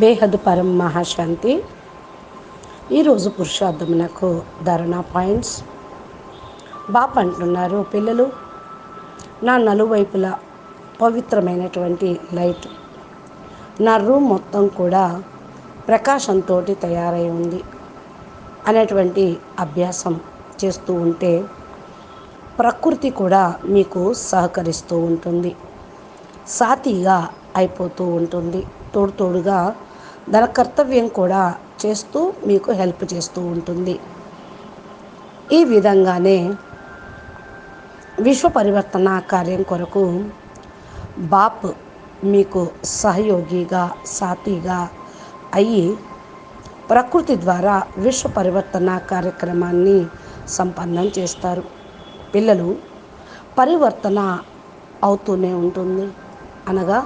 బేహద్ పరం మహాశాంతి. ఈరోజు పురుషార్థమునకు ధరణ పాయింట్స్. బాప్ అంటున్నారు పిల్లలు నా నలువైపులా పవిత్రమైనటువంటి లైట్. నా రూమ్ మొత్తం కూడా ప్రకాశంతో తయారై ఉంది అనేటువంటి అభ్యాసం చేస్తూ ఉంటే ప్రకృతి కూడా మీకు సహకరిస్తూ ఉంటుంది. సాతిగా అయిపోతూ ఉంటుంది. తోడు తోడుగా ధన కర్తవ్యం కూడా చేస్తూ మీకు హెల్ప్ చేస్తూ ఉంటుంది. ఈ విధంగానే విశ్వ పరివర్తన కార్యం కొరకు బాప్ మీకు సహయోగిగా సాతిగా అయ్యి ప్రకృతి ద్వారా విశ్వ పరివర్తన కార్యక్రమాన్ని సంపన్నం చేస్తారు. పిల్లలు పరివర్తన అవుతూనే ఉంటుంది. అనగా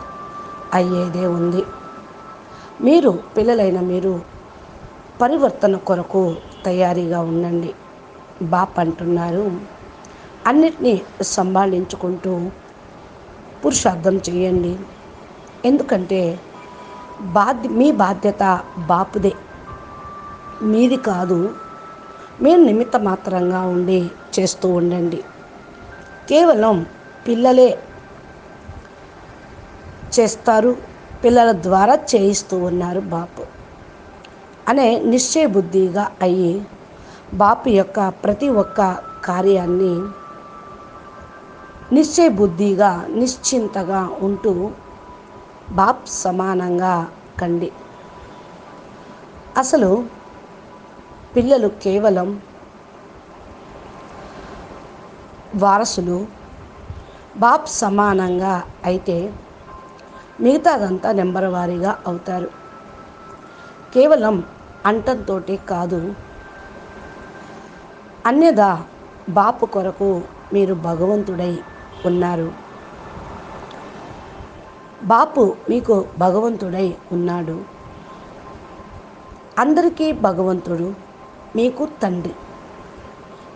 అయ్యేదే ఉంది. మీరు పిల్లలైన మీరు పరివర్తన కొరకు తయారీగా ఉండండి. బాప్ అంటున్నారు. అన్నిటినీ సంభాళించుకుంటూ పురుషార్థం చేయండి. ఎందుకంటే బాధ్య మీ బాధ్యత బాపుదే. మీది కాదు. మీరు నిమిత్త మాత్రంగా ఉండి చేస్తూ ఉండండి. కేవలం పిల్లలే చేస్తారు. పిల్లల ద్వారా చేయిస్తూ ఉన్నారు బాపు. అనే నిశ్చయ బుద్ధిగా అయ్యి బాపు యొక్క ప్రతి ఒక్క కార్యాన్ని నిశ్చయ బుద్ధిగా నిశ్చింతగా ఉంటూ బాప్ సమానంగా కండి. అసలు పిల్లలు కేవలం వారసులు బాప్ సమానంగా అయితే మిగతాదంతా నెంబర్ వారీగా అవుతారు. కేవలం అంటంతో కాదు అన్యదా బాపు కొరకు మీరు భగవంతుడై ఉన్నారు. బాపు మీకు భగవంతుడై ఉన్నాడు. అందరికీ భగవంతుడు మీకు తండ్రి.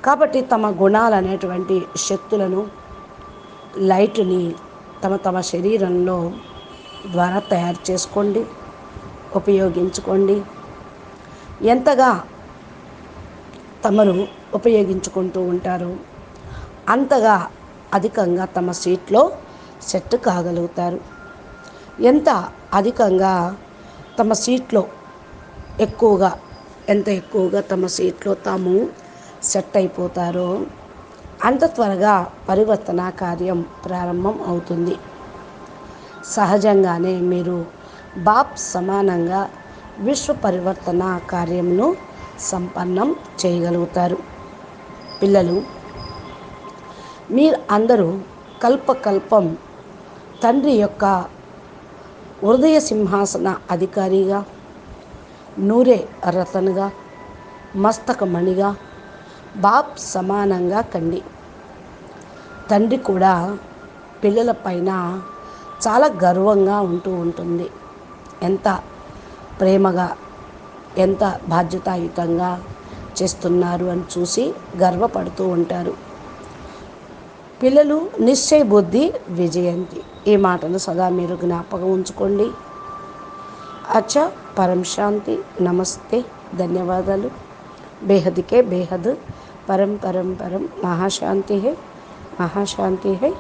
కాబట్టి తమ గుణాలు అనేటువంటి శక్తులను లైట్ని తమ తమ శరీరంలో ద్వారా తయారు చేసుకోండి ఉపయోగించుకోండి. ఎంతగా తమరు ఉపయోగించుకుంటూ ఉంటారు అంతగా అధికంగా తమ సీట్లో సెట్ కాగలుగుతారు. ఎంత అధికంగా తమ సీట్లో ఎక్కువగా ఎంత ఎక్కువగా తమ సీట్లో తాము సెట్ అయిపోతారో అంత త్వరగా పరివర్తన కార్యం ప్రారంభం అవుతుంది. సహజంగానే మీరు బాప్ సమానంగా విశ్వ పరివర్తన కార్యమును సంపన్నం చేయగలుగుతారు. పిల్లలు మీరు అందరూ కల్పకల్పం తండ్రి యొక్క హృదయ సింహాసన అధికారిగా నూరే రతన్గా మస్తకమణిగా బాప్ సమానంగా కండి. తండ్రి కూడా పిల్లల పైన చాలా గర్వంగా ఉంటూ ఉంటుంది. ఎంత ప్రేమగా ఎంత బాధ్యతాయుతంగా చేస్తున్నారు అని చూసి గర్వపడుతూ ఉంటారు. పిల్లలు నిశ్చయ బుద్ధి విజయంతి. ఈ మాటలు సదా మీరు జ్ఞాపకం ఉంచుకోండి. అచ్చా పరం శాంతి. నమస్తే. ధన్యవాదాలు. బేహద్కే బేహద్. పరం పరం పరం. మహాశాంతి. హే మహాశాంతి. హే